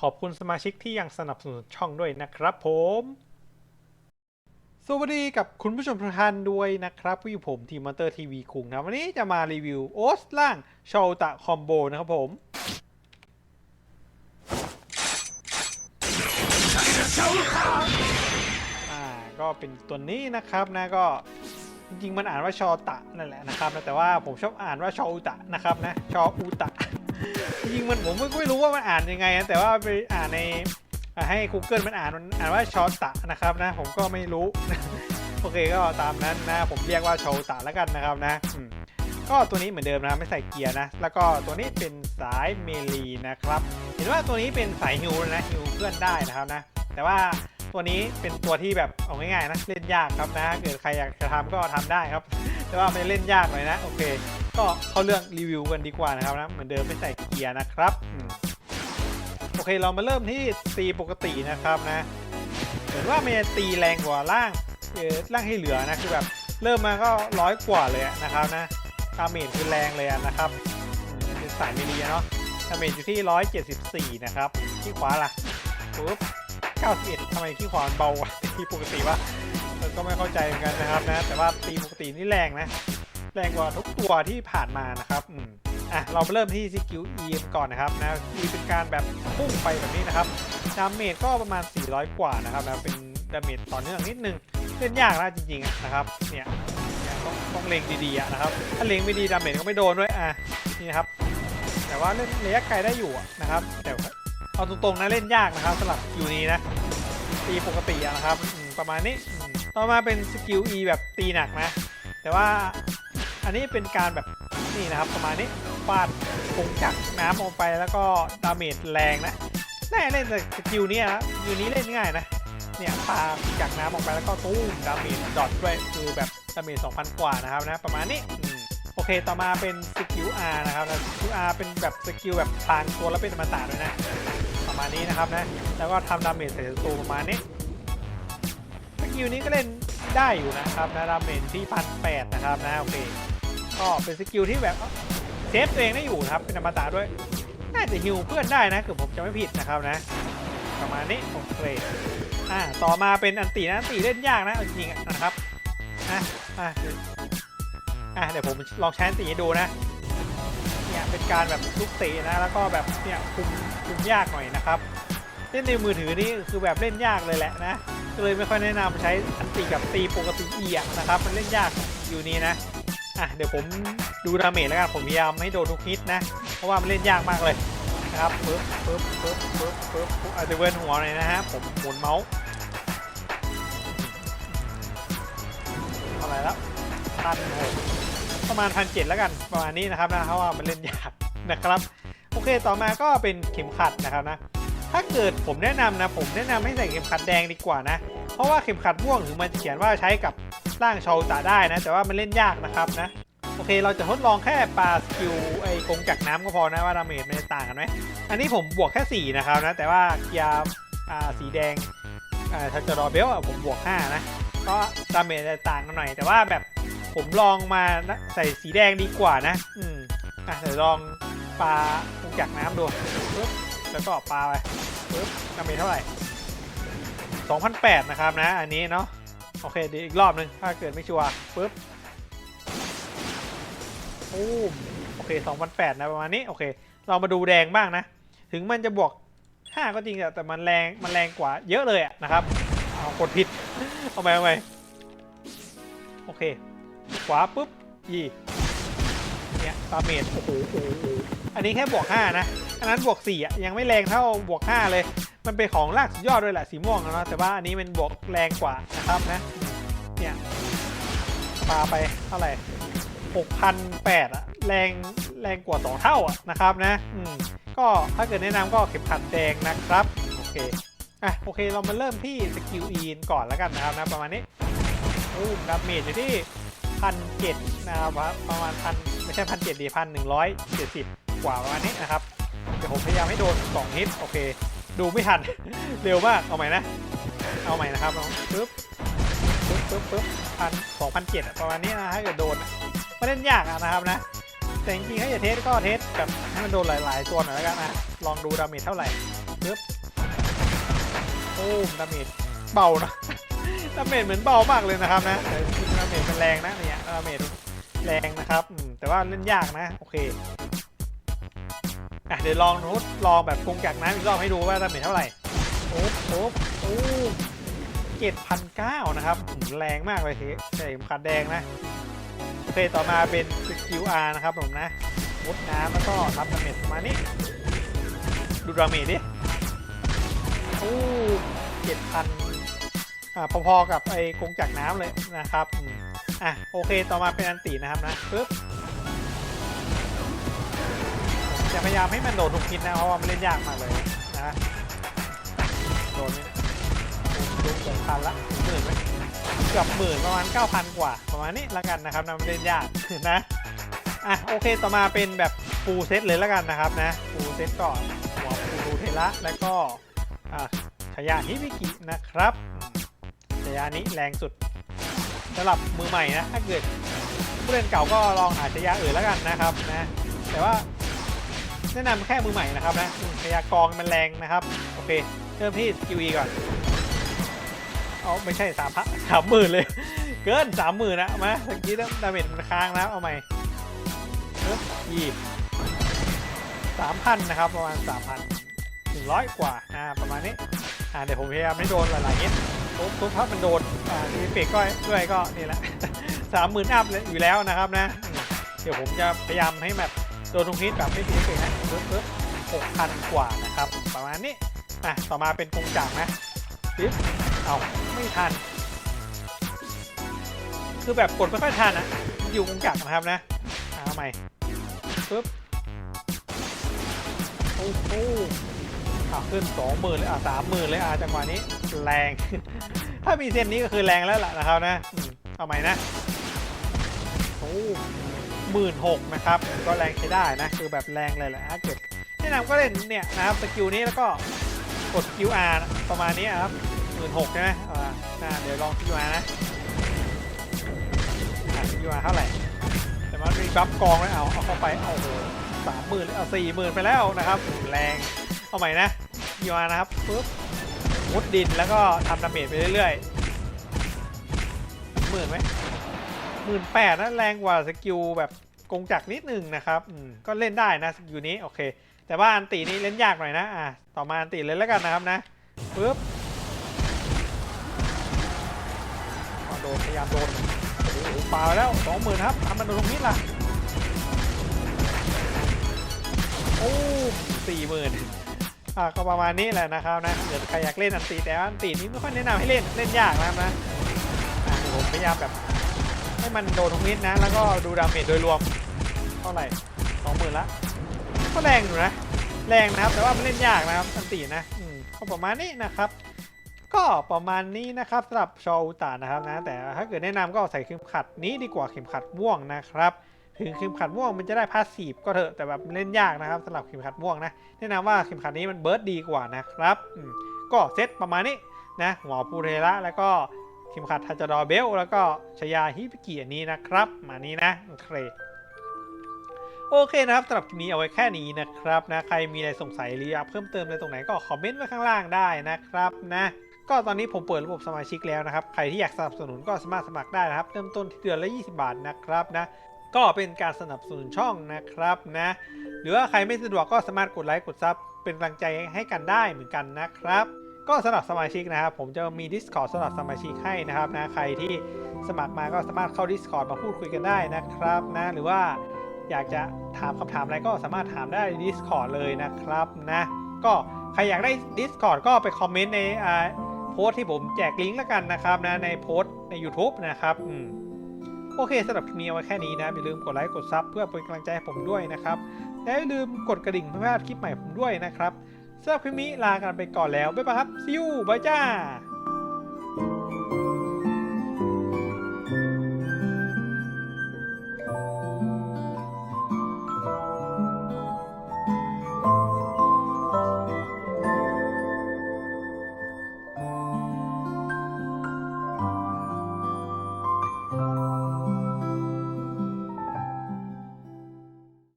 ขอบคุณสมาชิกที่ยังสนับสนุนช่องด้วยนะครับผม สวัสดีกับคุณผู้ชมทุกท่านด้วยนะครับผู้อยู่ผมทีมมอนเตอร์ทีวีคุงนะวันนี้จะมารีวิวโอสล่างโชตะคอมโบนะครับผมก็เป็นตัวนี้นะครับนะก็จริงๆมันอ่านว่าชอตะนั่นแหละนะครับนะแต่ว่าผมชอบอ่านว่าชออุตะนะครับนะชออุตะ จริงมันผมไม่ไม่รู้ว่ามันอ่านยังไงนะแต่ว่าไปอ่านในให้ Google มันอ่านมันอ่านว่าชอตะนะครับนะ ผมก็ไม่รู้ โอเคก็ตามนั้นนะ ผมเรียกว่าชอตะแล้วกันนะครับนะก็ตัวนี้เหมือนเดิมนะไม่ใส่เกียร์นะ แล้วก็ตัวนี้เป็นสายเมลีนะครับ เห็นว่าตัวนี้เป็นสายฮิวนะฮิวเพื่อนได้นะครับนะ แต่ว่าตัวนี้เป็นตัวที่แบบเอาง่ายๆนะเล่นยากครับนะเกิดใครอยากจะทำก็ทำได้ครับ แต่ว่ามันเล่นยากหน่อยนะโอเค ก็เข้าเรื่องรีวิวกันดีกว่านะครับนะเหมือนเดิมไม่ใส่เกียร์นะครับโอเคเรามาเริ่มที่ตีปกตินะครับนะเหมือนว่ามันจะตีแรงกว่าล่างเออล่างให้เหลือนะคือแบบเริ่มมาก็ร้อยกว่าเลยนะครับนะดาเมจคือแรงเลยนะครับเป็นสายเมลีอะเนาะดาเมจอยู่ที่ 174 นะครับที่ขวาล่ะปุ๊บ91ทำไมที่ขวาเบากว่าที่ปกติวะก็ไม่เข้าใจเหมือนกันนะครับนะ แต่ว่าตีปกตินี่แรงนะ แรงกว่าทุกตัวที่ผ่านมานะครับอืมอะเราไปเริ่มที่สกิล E ก่อนนะครับนะ E เป็นการแบบพุ่งไปแบบนี้นะครับดาเมจก็ประมาณ 400 กว่านะครับนะเป็นดาเมจต่อเนื่องนิดนึงเล่นยากนะจริงๆอะนะครับเนี่ยเนี่ยต้องต้องเล็งดีๆอะนะครับ ถ้าเล็งไม่ดีดาเมจก็ไม่โดนด้วยอะนี่นะครับ แต่ว่าเล่นระยะไกลได้อยู่นะครับ แต่เอาตรงๆนะเล่นยากนะครับสำหรับสกิลนี้นะตีปกติอะนะครับ ประมาณนี้ ต่อมาเป็นสกิล E แบบตีหนักนะ แต่ว่า อันนี้เป็นการแบบนี่นะครับประมาณนี้ฟาดคงจักน้ำลงไปแล้วก็ดาเมจแรงนะน่เล่นแต่สกิลนี้นะสกิลนี้เล่นง่ายนะเนี่ยปาจากน้ำออกไปแล้วก็ตู้มดาเมจดอทด้วยคือแบบดาเมจ2,000 กว่านะครับนะประมาณนี้โอเคต่อมาเป็นสกิล R นะครับสกิล R เป็นแบบสกิลแบบพลางตัวแล้วเป็นอมตะด้วยนะประมาณนี้นะครับนะแล้วก็ทำดาเมจใส่ศัตรูประมาณนี้สกิลนี้ก็เล่นได้อยู่นะครับนะดาเมจที่พันแปดนะครับนะโอเค ก็เป็นสกิลที่แบบเซฟตัวเองได้อยู่ครับเป็นอมตะด้วย น่าจะฮิวเพื่อนได้นะเกิดผมจะไม่ผิดนะครับนะ ประมาณนี้โอเคอ่าต่อมาเป็นอันตีนะอันตีเล่นยากนะจริงๆนะครับอะอะเดี๋ยวอะเดี๋ยวผมลองใช้อันตีดูนะเนี่ยเป็นการแบบลุกตะนะแล้วก็แบบเนี่ยคุมคุมยากหน่อยนะครับเล่นในมือถือนี่คือแบบเล่นยากเลยแหละนะก็เลยไม่ค่อยแนะนำใช้อันตีกับตีปกติเอียนะครับ มันเล่นยากอยู่นี้นะ อะเดี๋ยวผมดูดาเมจแล้วกันผมพยายามให้โดนทุกฮิตนะ เพราะว่ามันเล่นยากมากเลยนะครับปึ๊บปึ๊บปึ๊บปึ๊บปึ๊บอาจจะเวิร์นหัวหน่อยนะฮะผมหมุนเมาส์เท่าไหร่แล้วพันหกประมาณพันเจ็ดแล้วกันประมาณนี้นะครับนะเพราะว่ามันเล่นยากนะครับ โอเคต่อมาก็เป็นเข็มขัดนะครับนะ ถ้าเกิดผมแนะนำนะ ผมแนะนำให้ใส่เข็มขัดแดงดีกว่านะ เพราะว่าเข็มขัดม่วงถึงมันเขียนว่าใช้กับ ร่างชาวตาได้นะ แต่ว่ามันเล่นยากนะครับนะ โอเคเราจะทดลองแค่ปลาสกิลไอ้กงจักน้ำก็พอนะว่าดาเมจมันจะต่างกันไหมอันนี้ผมบวกแค่ 4 นะครับนะ แต่ว่าเกียร์อ่าสีแดงอ่าทัจรอเบลผมบวก 5 นะก็ดาเมจจะต่างกันหน่อย แต่ว่าแบบผมลองมาใส่สีแดงดีกว่านะ อืมอะเดี๋ยวลองปลาคงจากน้ำดูปึ๊บแล้วก็ปลาไปปึ๊บดาเมจเท่าไหร่2,008นะครับนะ อันนี้เนาะ โอเคเดี๋ยวอีกรอบหนึ่งถ้าเกิดไม่ชัวร์ปึ๊บโอ้มโอเค2,008นะประมาณนี้โอเค เรามาดูแดงบ้างนะ ถึงมันจะบวก 5 ก็จริงแต่มันแรงมันแรงกว่าเยอะเลยอะนะครับเอากดผิดเอาไปเอาไปโอเค ขวาปุ๊บยีเนี่ยดาเมจโอ้โหโอ้โหโอ้โหอันนี้แค่บวก 5 นะอันนั้นบวก4อะยังไม่แรงเท่าบวก 5 เลย มันเป็นของลากสุดยอดด้วยแหละสีม่วงนะแต่ว่าอันนี้มันบวกแรงกว่านะครับนะ เนี่ยปาไปเท่าไหร่6,008อะแรงแรงกว่า 2 เท่าอะนะครับนะอืมก็ถ้าเกิดแนะนำก็เข็มขัดแดงนะครับ โอเค อะ โอเคเรามาเริ่มที่สกิลอีนก่อนแล้วกันนะครับนะประมาณนี้โอ้ดาเมจอยู่ที่พันเจ็ดนะครับประมาณพันไม่ใช่พันเจ็ดดีพันหนึ่งร้อยเจ็ดสิบกว่าประมาณนี้นะครับ เดี๋ยวผมพยายามให้โดนสองฮิตโอเค ดูไม่ทัน เร็วมาก เอาใหม่นะ เอาใหม่นะครับน้องปึ๊บ ปึ๊บปึ๊บพันสองพันเจ็ดประมาณนี้นะถ้าเกิดโดนไม่เล่นยากนะครับนะ แต่จริงๆถ้าจะเทสก็เทสแบบให้มันโดนหลายๆตัวหน่อยแล้วกันนะ ลองดูดาเมจเท่าไหร่ปึ๊บโอ้ดาเมจเบานะดาเมจเหมือนเบามากเลยนะครับนะแต่จริงดาเมจมันแรงนะเนี่ยดาเมจแรงนะครับแต่ว่าเล่นยากนะโอเคอะเดี๋ยวลองทดลองแบบกงจากน้ำอีกรอบให้ดูว่าดาเมจเท่าไหร่โอ้โหโอ้ เจ็ดพันะครับแรงมากเลยทีใส่เข็มขัดแดงนะ โอเค ต่อมาเป็นสกิลอาร์นะครับผมนะมุดน้ำแล้วก็ทำดาเมจมานี้ดูดาเมจดิ โอ้เจ็ดพันอ่าพอๆกับไอ้กงจักน้ำเลยนะครับอะโอเคต่อมาเป็นอันตีนะครับนะปึ๊บจะพยายามให้มันโดนทุกทิศนะ เพราะว่ามันเล่นยากมากเลยนะโดนไหม เนี่ยโดนโดนเกือบพันละหมื่นไหมเกือบหมื่นประมาณเก้าพันกว่า ประมาณนี้ละกันนะครับนะมันเล่นยากนะอะโอเคต่อมาเป็นแบบฟูลเซตเลยละกันนะครับนะฟูลเซตก่อนหัวปูรูเทระและก็อ่าชายาฮิบิกินะครับอืมชายานี้แรงสุดสำหรับมือใหม่นะถ้าเกิดผู้เล่นเก่าก็ลองหาชายาอื่นแล้วกันนะครับนะแต่ว่าแนะนำแค่มือใหม่นะครับนะอืมชายากองมันแรงนะครับโอเคเริ่มที่สกิวีก่อน เอาไม่ใช่สามพันสามหมื่นเลย เกินสามหมื่นนะมาเมื่อกี้ดาเมจมันค้างแล้วเอาใหม่เริ่มยี่สามพันนะครับประมาณสามพันหนึ่งร้อยกว่าอ่าประมาณนี้อ่าเดี๋ยวผมพยายามไม่โดนหลายๆเงี้ยทุกทุกถ้ามันโดนอ่าทีเฟกก็ด้วยก็นี่แหละสามหมื่นอัพเลยอยู่แล้วนะครับนะ เดี๋ยวผมจะพยายามให้แบบโดนทุกฮิตแบบไม่ทีเฟกนะปึ๊บปึ๊บหกพันกว่านะครับประมาณนี้อะต่อมาเป็นกงจักรนะปึ๊บ เอาไม่ทัน คือแบบกดไม่ค่อยทันอะอยู่กงจักนะครับนะเอาใหม่ปึ๊บโอ้โหอะขึ้นสองหมื่นเลยอะสามหมื่นเลยอะจังหวะนี้แรง ถ้ามีเส้นนี้ก็คือแรงแล้วล่ะนะครับนะเอาใหม่นะโอ้หมื่นหกนะครับ ก็แรงใช้ได้นะ คือแบบแรงเลยแหละถ้าเกิดแนะนำก็เล่นเนี่ยนะครับสกิลนี้แล้วก็กด QR ประมาณนี้ครับ หมื่นหกใช่ไหมอ่าอ่าเดี๋ยวลอง QR นะอ่าเท่าไหร่ แต่มันมีบัฟกองไว้เอาเอาเข้าไปเอาโหสามหมื่นเอาสี่หมื่นไปแล้วนะครับแรงเอาใหม่นะยีมานะครับปุ๊บมุดดินแล้วก็ทำดาเมจไปเรื่อยๆหมื่นไหมหมื่นแปดนะแรงกว่าสกิลแบบกงจักนิดนึงนะครับอืมก็เล่นได้นะสกิลนี้โอเค แต่ว่าอันตีนี้เล่นยากหน่อยนะอะต่อมาอันตีเลยแล้วกันนะครับนะปุ๊บ โดนพยายามโดนโอ้โหปาแล้วสองหมื่นครับทำมันโดนตรงนี้ล่ะโอ้สี่หมื่นอ่าก็ประมาณนี้แหละนะครับนะเดี๋ยวใครอยากเล่นอันตีแต่ว่าอันตีนี้ไม่ค่อยแนะนำให้เล่นเล่นยากนะครับนะอ่าเดี๋ยวผมพยายามแบบให้มันโดนตรงนี้นะ แล้วก็ดูดาเมจโดยรวมเท่าไหร่สองหมื่นละก็แรงอยู่นะแรงนะครับแต่ว่ามันเล่นยากนะครับอันตีนะอืมก็ประมาณนี้นะครับ ก็ประมาณนี้นะครับสำหรับชออุตานะครับนะ แต่ถ้าเกิดแนะนำก็ใส่เข็มขัดนี้ดีกว่าเข็มขัดม่วงนะครับ ถึงเข็มขัดม่วงมันจะได้พาสซีฟก็เถอะแต่แบบเล่นยากนะครับสำหรับเข็มขัดม่วงนะแนะนำว่าเข็มขัดนี้มันเบิร์ดดีกว่านะครับก็เซตประมาณนี้นะหัวปูเรระแล้วก็เข็มขัดทัจดอเบล แล้วก็ชยาฮิปกิอันนี้นะครับมานี้นะโอเคโอเคนะครับสำหรับคลิปนี้เอาไว้แค่นี้นะครับนะใครมีอะไรสงสัยหรืออยากเพิ่มเติมอะไรตรงไหนก็คอมเมนต์ไว้ข้างล่างได้นะครับนะ ก็ตอนนี้ผมเปิดระบบสมาชิกแล้วนะครับ ใครที่อยากสนับสนุนก็สามารถสมัครได้นะครับ เริ่มต้นที่เดือนละ 20 บาทนะครับนะ ก็เป็นการสนับสนุนช่องนะครับนะ หรือว่าใครไม่สะดวกก็สามารถกดไลค์กดซับเป็นกำลังใจให้กันได้เหมือนกันนะครับ ก็สำหรับสมาชิกนะครับ ผมจะมี Discord สำหรับสมาชิกให้นะครับนะ ใครที่สมัครมาก็สามารถเข้า Discord มาพูดคุยกันได้นะครับนะ หรือว่าอยากจะถามคำถามอะไรก็สามารถถามได้ใน Discord เลยนะครับนะ ก็ใครอยากได้ Discord ก็ไปคอมเมนต์ใน โพสต์ที่ผมแจกลิงก์แล้วกันนะครับนะในโพสต์ใน YouTube นะครับอืมโอเคสำหรับคลิปนี้เอาไว้แค่นี้นะอย่าลืมกดไลค์กดซับเพื่อเป็นกำลังใจให้ผมด้วยนะครับและอย่าลืมกดกระดิ่งเพื่อไม่พลาดคลิปใหม่ผมด้วยนะครับสำหรับคลิปนี้ลากันไปก่อนแล้วบ๊ายบายครับซิวบายจ้า